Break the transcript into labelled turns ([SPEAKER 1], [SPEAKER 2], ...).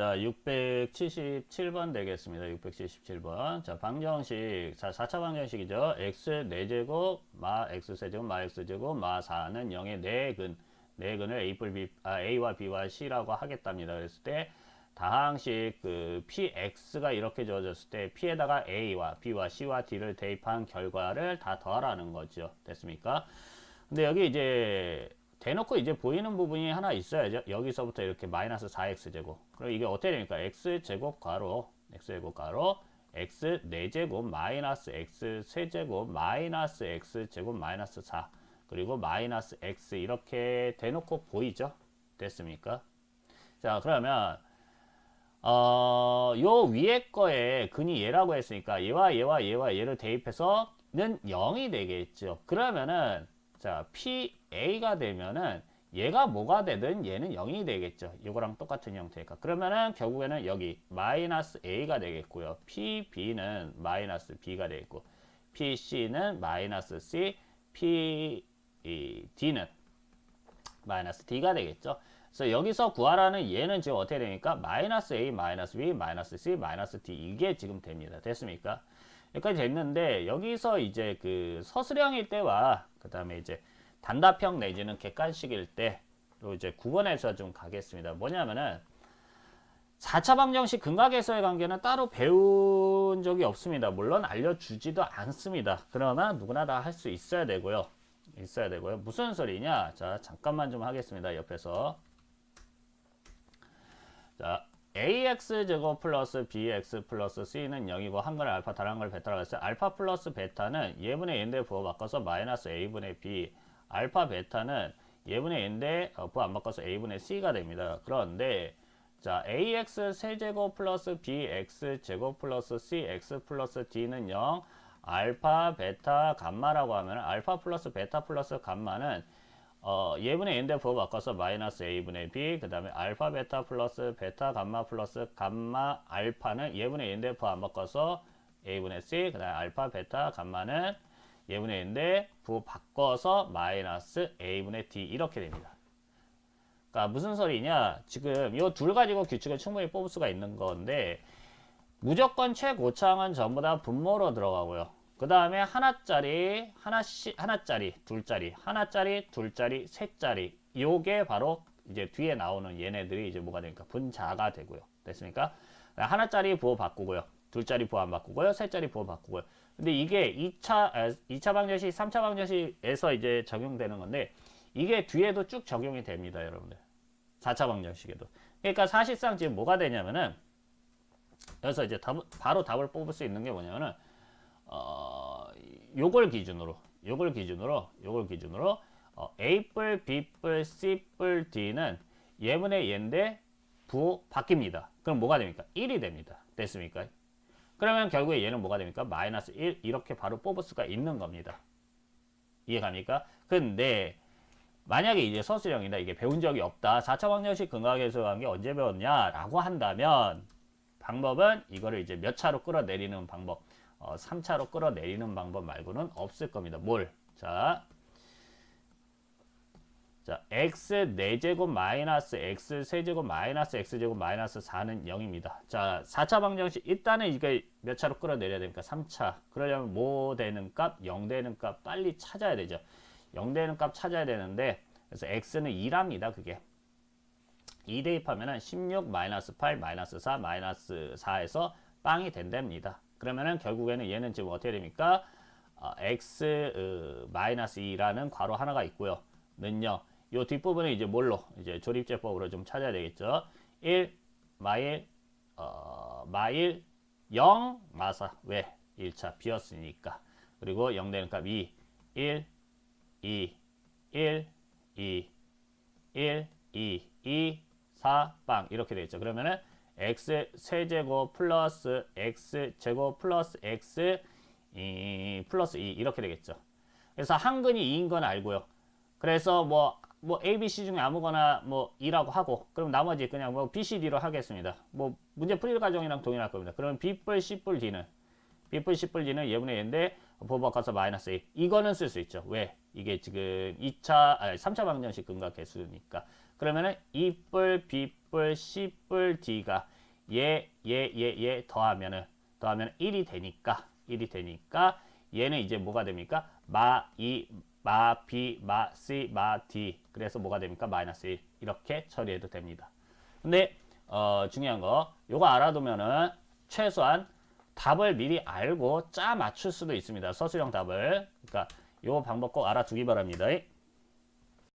[SPEAKER 1] 자, 677번 되겠습니다. 677번. 자, 방정식. 자, 4차 방정식이죠. x 4제곱, 마 x 세제곱, 마 x 제곱, 마 4는 0의 4근. 4근을 a, B, 아, a와 b와 c라고 하겠답니다. 그랬을 때 다항식 그 px가 이렇게 주어졌을 때 p에다가 a와 b와 c와 d를 대입한 결과를 다 더하라는 거죠. 됐습니까? 근데 여기 이제 대놓고 이제 보이는 부분이 하나 있어야죠. 여기서부터 이렇게 마이너스 4x제곱. 그럼 이게 어떻게 됩니까? x제곱 가로, x제곱 가로, x 4제곱 마이너스 x 세제곱 마이너스 x제곱 마이너스 4 그리고 마이너스 x 이렇게 대놓고 보이죠? 됐습니까? 자 그러면 어, 요 위에 거에 근이 얘라고 했으니까 얘와 얘와 얘와 얘를 대입해서는 0이 되겠죠. 그러면은 자 PA가 되면은 얘가 뭐가 되든 얘는 0이 되겠죠. 이거랑 똑같은 형태니까. 그러면은 결국에는 여기 마이너스 A가 되겠고요. PB는 마이너스 B가 되겠고 PC는 마이너스 C, PD는 마이너스 D가 되겠죠. 그래서 여기서 구하라는 얘는 지금 어떻게 되니까 마이너스 A, 마이너스 B, 마이너스 C, 마이너스 D 이게 지금 됩니다. 됐습니까? 여기까지 됐는데 여기서 이제 그 서술형일 때와 그 다음에 이제 단답형 내지는 객관식일 때로 이제 구분해서 좀 가겠습니다. 뭐냐면은 4차 방정식 근각에서의 관계는 따로 배운 적이 없습니다. 물론 알려주지도 않습니다. 그러나 누구나 다 할 수 있어야 되고요. 있어야 되고요. 무슨 소리냐? 자, 잠깐만 좀 하겠습니다. 옆에서. 자, ax 제곱 플러스 bx 플러스 c는 0이고 한글 알파 다른 걸 베타라고 했어요. 알파 플러스 베타는 예분의 n대 부호 바꿔서 마이너스 a분의 b 알파 베타는 예분의 n대 어, 부호 안 바꿔서 a분의 c가 됩니다. 그런데 자 ax 세제곱 플러스 bx 제곱 플러스 cx 플러스 d는 0 알파 베타 감마라고 하면 알파 플러스 베타 플러스 감마는 어, 예분의 n대 부호 바꿔서 마이너스 a분의 b 그 다음에 알파 베타 플러스 베타 감마 플러스 감마 알파는 예분의 n대 부호 안 바꿔서 a분의 c 그 다음에 알파 베타 감마는 예분의 n대 부호 바꿔서 마이너스 a분의 d 이렇게 됩니다. 그러니까 무슨 소리냐 지금 이 둘 가지고 규칙을 충분히 뽑을 수가 있는 건데 무조건 최고차항은 전부 다 분모로 들어가고요. 그 다음에 하나짜리, 하나씩, 하나짜리, 둘짜리, 하나짜리, 둘짜리, 셋짜리. 요게 바로 이제 뒤에 나오는 얘네들이 이제 뭐가 되니까 분자가 되고요. 됐습니까? 하나짜리 부호 바꾸고요. 둘짜리 부호 안 바꾸고요. 셋짜리 부호 바꾸고요. 근데 이게 2차, 2차 방정식, 3차 방정식에서 이제 적용되는 건데 이게 뒤에도 쭉 적용이 됩니다, 여러분들. 4차 방정식에도. 그러니까 사실상 지금 뭐가 되냐면은 여기서 이제 답, 바로 답을 뽑을 수 있는 게 뭐냐면은 어, 요걸 기준으로, 요걸 기준으로, 요걸 기준으로 어, A뿔, B뿔, C뿔, D는 예분의 얘인데 부호 바뀝니다. 그럼 뭐가 됩니까? 1이 됩니다. 됐습니까? 그러면 결국에 얘는 뭐가 됩니까? 마이너스 1 이렇게 바로 뽑을 수가 있는 겁니다. 이해갑니까? 근데 만약에 이제 서술형이다 이게 배운 적이 없다 4차 방정식 근각에서 한게 언제 배웠냐라고 한다면 방법은 이거를 이제 몇 차로 끌어내리는 방법 어, 3차로 끌어내리는 방법 말고는 없을 겁니다. 뭘? 자, 자 x 4제곱 마이너스 x 세제곱 마이너스 x제곱 마이너스 4는 0입니다. 자 4차 방정식 일단은 이게 몇 차로 끌어내려야 됩니까? 3차. 그러려면 뭐 되는 값? 0 되는 값 빨리 찾아야 되죠. 0 되는 값 찾아야 되는데 그래서 x는 2랍니다. 그게. 2 대입하면 은 16 마이너스 8 마이너스 4 마이너스 4에서 빵이 된답니다. 그러면은 결국에는 얘는 지금 어떻게 됩니까? 어, x 어, 마이너스 2라는 괄호 하나가 있고요. 는요. 요 뒷부분은 이제 뭘로? 이제 조립제법으로 좀 찾아야 되겠죠. 1 마일 어, 마일 0 마사 왜? 1차 비었으니까. 그리고 0 되는 값 2 1 2 1 2 1 2 2 4 빵 이렇게 되겠죠. 그러면은 x 세제곱 플러스 x 제곱 플러스 x 이 플러스 2 이렇게 되겠죠. 그래서 한근이 2인 건 알고요. 그래서 뭐, 뭐 A, B, C 중에 아무거나 뭐 2라고 하고 그럼 나머지 그냥 뭐 B, C, D로 하겠습니다. 뭐 문제 풀이 과정이랑 동일할 겁니다. 그러면 B뿔, C뿔, D는 B뿔, C뿔, D는 예분의 얘인데 보바꿔서 마이너스 1 이거는 쓸 수 있죠. 왜? 이게 지금 2차, 아니 3차 방정식 근각 개수니까 그러면은 E뿔, B뿔, C뿔, D가 얘, 얘, 얘, 얘 더하면은 더하면 1이 되니까 1이 되니까 얘는 이제 뭐가 됩니까? 마, 이, 마, B, 마, C, 마, D 그래서 뭐가 됩니까? 마이너스 1 이렇게 처리해도 됩니다. 근데 어, 중요한 거 요거 알아두면은 최소한 답을 미리 알고 짜 맞출 수도 있습니다. 서술형 답을. 그러니까 요 방법 꼭 알아두기 바랍니다.